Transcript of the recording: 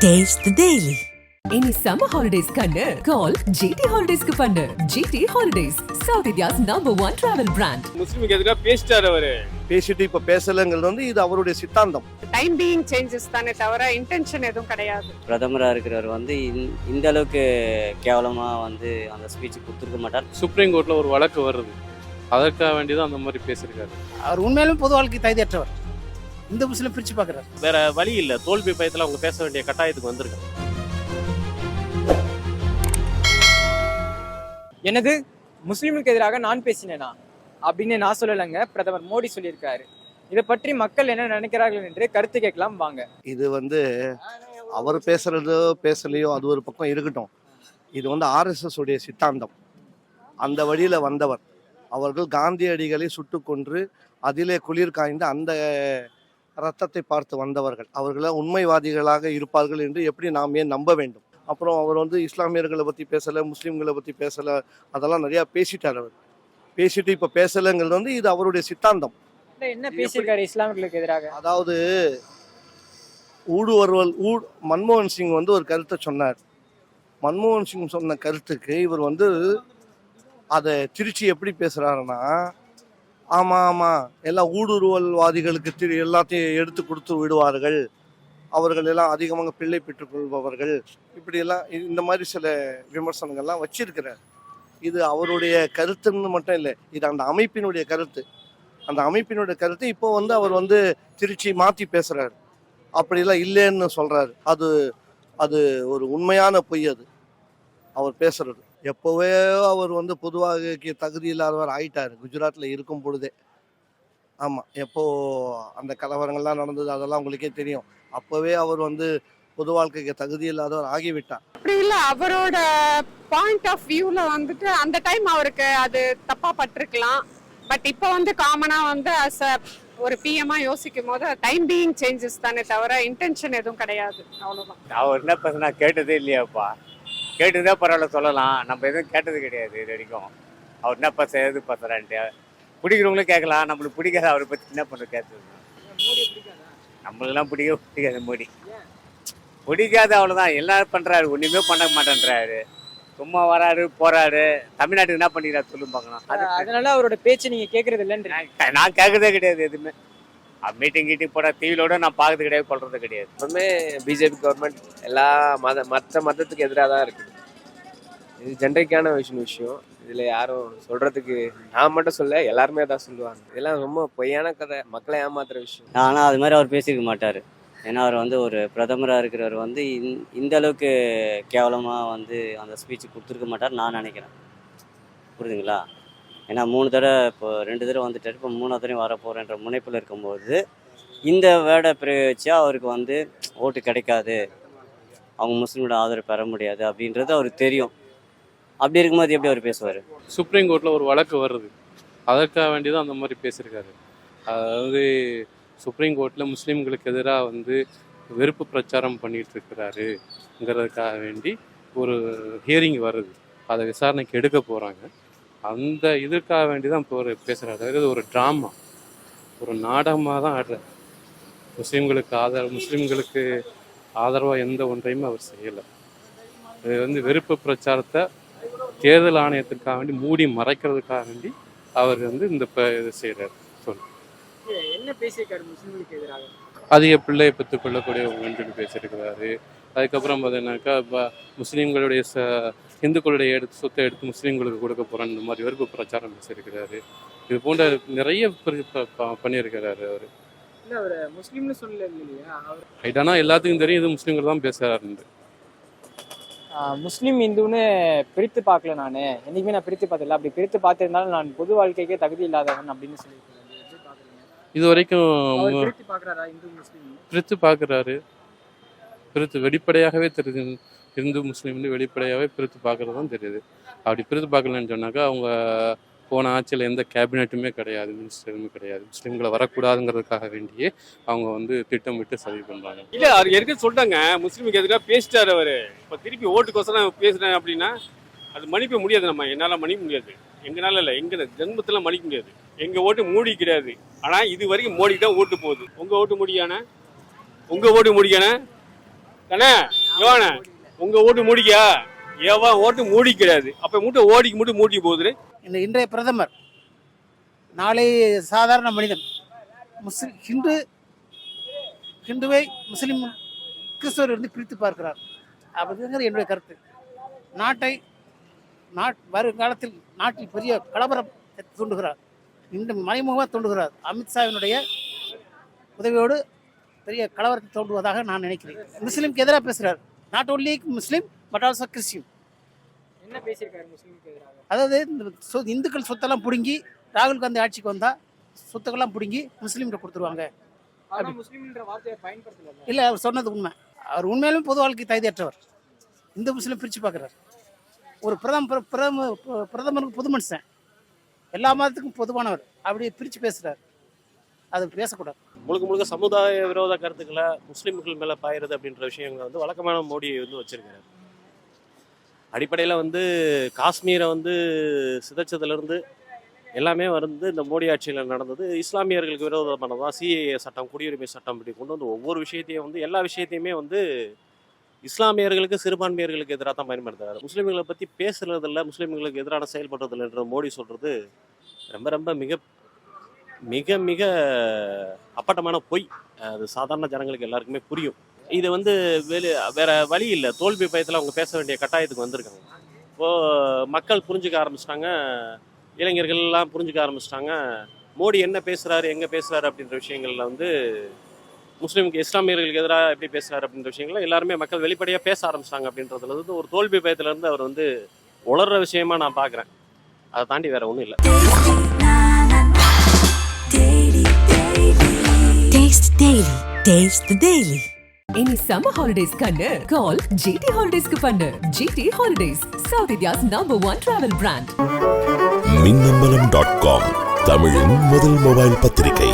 Taste the Daily. இனி summer holidays கண்ணு. Call GT ஹாலிடேஸ்க்கு பண்ணு. GT holidays South India's number one travel brand முஸ்லிமுக்கு எதுக்காக பேசிட்டாரு அவரு. பேசிட்டு இப்ப பேசலைங்கிறது வந்து இது அவருடைய சித்தாந்தம். டைம் பீயிங் சேஞ்சஸ் தானே தவிர இன்டென்ஷன் எதுவும் கிடையாது. பிரதமராக இருக்கிறவர் வந்து இந்த- இந்த அளவுக்கு கேவலமாக வந்து அந்த ஸ்பீச் கொடுத்துருக்க மாட்டார். சுப்ரீம் கோர்ட்ல ஒரு வழக்கு வருது. அதற்காக வேண்டிதான் அந்த மாதிரி பேசியிருக்காரு. அவர் உண்மையிலும் பொது வாழ்க்கை தகுதியற்றவர். இந்த முஸ்லிம் பிரிச்சு பார்க்குறாரு வேற வழி இல்ல. தோல்வி பயத்துல அவங்க பேச வேண்டிய கட்டாயத்துக்கு வந்திருக்காங்க. எனது முஸ்லிமுக்கு எதிராக நான் பேசினேனா? அப்படின்னு நான் சொல்லலைங்க. பிரதமர் மோடி சொல்லியிருக்காரு. இதை பற்றி மக்கள் என்ன நினைக்கிறார்கள் என்று கருத்து கேட்கலாம். வாங்க. இது வந்து அவர் பேசுறதோ பேசலையோ அது ஒரு பக்கம் இருக்கட்டும். இது வந்து ஆர்எஸ்எஸ் உடைய சித்தாந்தம். அந்த வழியில வந்தவர். அவர்கள் காந்தியடிகளை சுட்டு கொன்று அதிலே குளிர் காய்ந்து அந்த ரத்தத்தை பார்த்து வந்தவர்கள். அவர்கள உண்மைவாதிகளாக இருப்பார்கள் என்று எப்படி நாம் ஏன் நம்ப வேண்டும்? அப்புறம் அவர் வந்து இஸ்லாமியர்களை பற்றி பேசலை முஸ்லீம்களை பற்றி பேசலை அதெல்லாம் நிறையா பேசிட்டார் அவர். பேசிட்டு இப்போ பேசலைங்கிறது வந்து இது அவருடைய சித்தாந்தம். என்ன பேசியிருக்காரு இஸ்லாமியர்களுக்கு எதிராக? அதாவது ஊடுருவல் ஊ மன்மோகன் சிங் வந்து ஒரு கருத்தை சொன்னார். மன்மோகன் சிங் சொன்ன கருத்துக்கு இவர் வந்து அதை திருச்சி எப்படி பேசுறாருன்னா ஆமா ஆமா. எல்லாம் ஊடுருவல்வாதிகளுக்கு எல்லாத்தையும் எடுத்து கொடுத்து விடுவார்கள். அவர்கள் எல்லாம் அதிகமாக பிள்ளை பெற்றுக்கொள்பவர்கள். இப்படியெல்லாம் இ- இந்த மாதிரி சில விமர்சனங்கள்லாம் வச்சிருக்கிறார். இது அவருடைய கருத்துன்னு மட்டும் இல்லை இது அந்த அமைப்பினுடைய கருத்து. அந்த அமைப்பினுடைய கருத்து இப்போ வந்து அவர் வந்து திருச்சி மாற்றி பேசுகிறார் அப்படிலாம் இல்லைன்னு சொல்கிறாரு அது அது ஒரு உண்மையான பொய் அது. அவர் பேசுறது. எப்போவே அவர் வந்து பொதுவாக தகுதி இல்லாதவர் ஆயிட்டாரு. குஜராத்தில் இருக்கும் பொழுதே. ஆமாம் எப்போ அந்த கலவரங்கள்லாம் நடந்தது அதெல்லாம் உங்களுக்கே தெரியும். அப்போவே அவர் வந்து பொது வாழ்க்கைக்கு தகுதி இல்லாதவர் ஆகிவிட்டார். அப்படி இல்ல அவரோட பாயிண்ட் ஆஃப் வியூல வந்துட்டு அந்த டைம் அவருக்கு அது தப்பா பட்டிருக்கலாம். பட் இப்போ வந்து காமனா வந்து அஸ் அ ஒரு பிஎம்ஆ யோசிக்கும் போது டைம் பீயிங் சேஞ்சஸ் தானே தவிர இன்டென்ஷன் எதுவும் கிடையாது. அவ்வளவுதான். அவர் என்ன பேசுனா கேட்டதே இல்லையாப்பா? கேட்டுதா பரவாயில்ல சொல்லலாம். நம்ம எதுவும் கேட்டது கிடையாது இது வரைக்கும். அவர் என்ன பேச எது பேசுறான்ட்டு பிடிக்கிறவங்களும் கேட்கலாம். நம்மளுக்கு பிடிக்காத அவரை பற்றி என்ன பண்ண கேட்டது நம்மளுக்கெல்லாம் பிடிக்கவே பிடிக்காது மோடி. பிடிக்காது அவ்வளோதான் எல்லாரும் பண்ணுறாரு ஒன்றுமே பண்ண மாட்டேன்றாரு. சும்மா வராரு போறாரு. தமிழ்நாட்டுக்கு என்ன பண்ணிக்கிறாரு சொல்லும் பார்க்கலாம். அது அதனால அவரோட பேச்சு நீங்க கேட்கறது இல்லைன்ற நான் நான் கேட்கறதே கிடையாது எதுவுமே. மீட்டிங் கீட்டிங் போட டிவிலோட நான் பார்க்கறது கிடையாது கொள்றது கிடையாது. எப்பவுமே பிஜேபி கவர்மெண்ட் எல்லா மத மற்ற மதத்துக்கு எதிராக தான் இருக்கு இது ஜென்ரிக்கான விஷயம் விஷயம். இதுல யாரும் சொல்றதுக்கு நான் மட்டும் சொல்ல எல்லாருமே தான் சொல்லுவாங்க. இதெல்லாம் ரொம்ப பொய்யான கதை. மக்களை ஏமாத்துற விஷயம். ஆனால் அது மாதிரி அவர் பேசியிருக்க மாட்டார். ஏன்னா அவர் வந்து ஒரு பிரதமராக இருக்கிறவர் வந்து இந்த- இந்த அளவுக்கு கேவலமாக வந்து அந்த ஸ்பீச் கொடுத்துருக்க மாட்டார் நான் நினைக்கிறேன். புரியுதுங்களா? ஏன்னா மூணு தடவை இப்போ ரெண்டு தடவை வந்துட்டார். இப்போ மூணாவது தடவை வர போகிறேன்ற முனைப்பில் இருக்கும்போது இந்த வேர்டை பிரயோகிச்சா அவருக்கு வந்து ஓட்டு கிடைக்காது. அவங்க முஸ்லீமோட ஆதரவு பெற முடியாது அப்படின்றது அவருக்கு தெரியும். அப்படி இருக்கும்போது எப்படி அவர் பேசுவார்? சுப்ரீம் கோர்ட்டில் ஒரு வழக்கு வருது. அதற்காக வேண்டிதான் அந்த மாதிரி பேசியிருக்காரு. அதாவது சுப்ரீம் கோர்ட்டில் முஸ்லீம்களுக்கு எதிராக வந்து வெறுப்பு பிரச்சாரம் பண்ணிட்டு இருக்கிறாருங்கிறதுக்காக வேண்டி ஒரு ஹியரிங் வருது. அதை விசாரணைக்கு எடுக்க போகிறாங்க அந்த இதுக்காக வேண்டி தான் இப்போ ஒரு பேசுறாரு. இது ஒரு ட்ராமா ஒரு நாடகமாக தான் ஆடுறாரு. முஸ்லீம்களுக்கு ஆதரவு முஸ்லீம்களுக்கு ஆதரவாக எந்த ஒன்றையுமே அவர் செய்யலை. இது வந்து வெறுப்பு பிரச்சாரத்தை தேர்தல் ஆணையத்திற்காக வேண்டி மூடி மறைக்கிறதுக்காக வேண்டி அவர் வந்து இந்த இது செய்கிறார் சொல்லு. என்ன பேசியிருக்காரு முஸ்லிம்களுக்கு எதிராக? அதிக பிள்ளையை பெற்றுக்கொள்ளக்கூடியவங்கன்னு சொல்லி பேசியிருக்கிறாரு. அதுக்கப்புறம் பார்த்தீங்கன்னாக்கா ப- முஸ்லீம்களுடைய ச இந்துக்களுடைய எடுத்து சொத்தை எடுத்து முஸ்லீம்களுக்கு கொடுக்க போகிறேன் இந்த மாதிரி வெறுப்பு பிரச்சாரம் பேசியிருக்கிறாரு. இது போன்ற நிறைய பண்ணியிருக்கிறாரு அவர். ரைட்டானா எல்லாத்துக்கும் தெரியும் இது முஸ்லீம்கள் தான் ஆஹ் முஸ்லீம் இந்துன்னு பிரித்து பார்க்கல நான். என்னைக்குமே நான் பிரித்து பார்த்ததில்ல அப்படி பிரித்து பார்த்திருந்தாலும் நான் பொது வாழ்க்கைக்கே தகுதி இல்லாதவன் அப்படின்னு சொல்லியிருக்கேன் இது வரைக்கும் பிரித்து பார்க்குறாரா. பிரித்து வெளிப்படையாகவே தெரியுது இந்து முஸ்லீம்னு வெளிப்படையாகவே பிரித்து பார்க்குறது தான் தெரியுது. அப்படி பிரித்து பார்க்கலன்னு சொன்னாக்கா அவங்க போன ஆட்சியில் எந்த கேபினெட்டுமே கிடையாது மினிஸ்டருமே கிடையாது. முஸ்லீம்களை வரக்கூடாதுங்கிறதுக்காக வேண்டியே அவங்க வந்து திட்டமிட்டு சதி பண்ணுறாங்க இல்லை அவர் ஏற்கனவே சொல்லிட்டாங்க. முஸ்லீமுக்கு எதிராக பேசிட்டார் அவர். இப்போ திருப்பி ஓட்டுக்கோசரம் பேசுகிறேன் அப்படின்னா அது மன்னிக்க முடியாது நம்ம. என்னால் மன்னிக்க முடியாது. எங்களால் இல்லை எங்கள் ஜென்மத்தில் மன்னிக்க முடியாது. எங்கள் ஓட்டு மூடி கிடையாது. ஆனால் இது வரைக்கும் மோடி தான் ஓட்டு போகுது. உங்கள் ஓட்டு முடியான? உங்கள் ஓட்டு முடியான? கண்ணே யோனே உங்க ஓட்டு மூடிக்கா எவன் ஓட்டு மூடி கிடையாது அப்ப மூட்டை ஓடிக்கு மட்டும் மூடி போகுது இந்த இன்றைய பிரதமர் நாளை சாதாரண மனிதன் முஸ்லிம் ஹிந்து ஹிந்துவை முஸ்லீம் கிறிஸ்தவர் இருந்து பிரித்து பார்க்கிறார். அப்படிங்கிறது என்னுடைய கருத்து. நாட்டை நாட் வருங்காலத்தில் நாட்டில் பெரிய கலவரம் தூண்டுகிறார். இந்த மறைமுகமாக தூண்டுகிறார். அமித்ஷாவினுடைய உதவியோடு பெரிய கலவரத்தை தோண்டுவதாக நான் நினைக்கிறேன். முஸ்லீம்க்கு எதிராக பேசுகிறார் not only Muslim but also Christian என்ன பேசியிருக்காரு முஸ்லீமுக்கு எதிராக? அதாவது இந்த இந்துக்கள் சொத்தெல்லாம் பிடுங்கி ராகுல் காந்தி ஆட்சிக்கு வந்தா சொத்துக்கெல்லாம் பிடுங்கி முஸ்லீம்கிட்ட கொடுத்துருவாங்க. இல்லை அவர் சொன்னது உண்மை. அவர் உண்மையிலும் பொது வாழ்க்கை தகுதியற்றவர். இந்து முஸ்லீம் பிரித்து பார்க்குறாரு ஒரு பிரதம பிர- பிரதம பிரதமருக்கு பொது மனுஷன். எல்லா மதத்துக்கும் பொதுவானவர். அப்படி பிரித்து பேசுகிறார் அது பேசக்கூடாது. முழுக்க முழுக்க சமுதாய விரோத கருத்துக்களை முஸ்லிம்கள் மேலே பாயிறது அப்படின்ற விஷயங்களை வந்து வழக்கமான மோடி வந்து வச்சிருக்காரு அடிப்படையில் வந்து காஷ்மீரை வந்து சிதைச்சதுலேருந்து எல்லாமே வந்து இந்த மோடி ஆட்சியில் நடந்தது இஸ்லாமியர்களுக்கு விரோதமானது சிஏஏ சட்டம் குடியுரிமை சட்டம் இப்படி கொண்டு வந்து ஒவ்வொரு விஷயத்தையும் வந்து எல்லா விஷயத்தையுமே வந்து இஸ்லாமியர்களுக்கு சிறுபான்மையர்களுக்கு எதிராக தான் பயன்படுத்துறாரு. முஸ்லீம்களை பற்றி பேசுறதில்ல முஸ்லீம்களுக்கு எதிரான செயல்படுறதில்லைன்ற மோடி சொல்கிறது ரொம்ப ரொம்ப மிக மிக மிக அப்பட்டமான பொய். அது சாதாரண ஜனங்களுக்கு எல்லாருக்குமே புரியும். இது வந்து வெளி வேற வழி இல்லை. தோல்வி பயத்தில் அவங்க பேச வேண்டிய கட்டாயத்துக்கு வந்திருக்காங்க. இப்போ மக்கள் புரிஞ்சுக்க ஆரம்பிச்சிட்டாங்க. இளைஞர்கள் எல்லாம் புரிஞ்சுக்க ஆரம்பிச்சிட்டாங்க. மோடி என்ன பேசுறாரு எங்க பேசுறாரு அப்படின்ற விஷயங்கள்ல வந்து முஸ்லீமுக்கு இஸ்லாமியர்களுக்கு எதிராக எப்படி பேசுறாரு அப்படின்ற விஷயங்களை எல்லாருமே மக்கள் வெளிப்படையாக பேச ஆரம்பிச்சிட்டாங்க அப்படின்றதுல இருந்து ஒரு தோல்வி பயத்துல இருந்து அவர் வந்து உளர்ற விஷயமா நான் பார்க்குறேன் அதை தாண்டி வேற ஒன்றும் இல்லை. Taste Daily. Taste the Daily. இனி சம்மர் ஹாலிடேஸ் கண்ணு. கால் ஜிடி ஹாலிடேஸ்க்கு பண்ணு. GT holidays South India's number one travel brand Minnambalam dot com தமிழின் முதல் மொபைல் பத்திரிகை.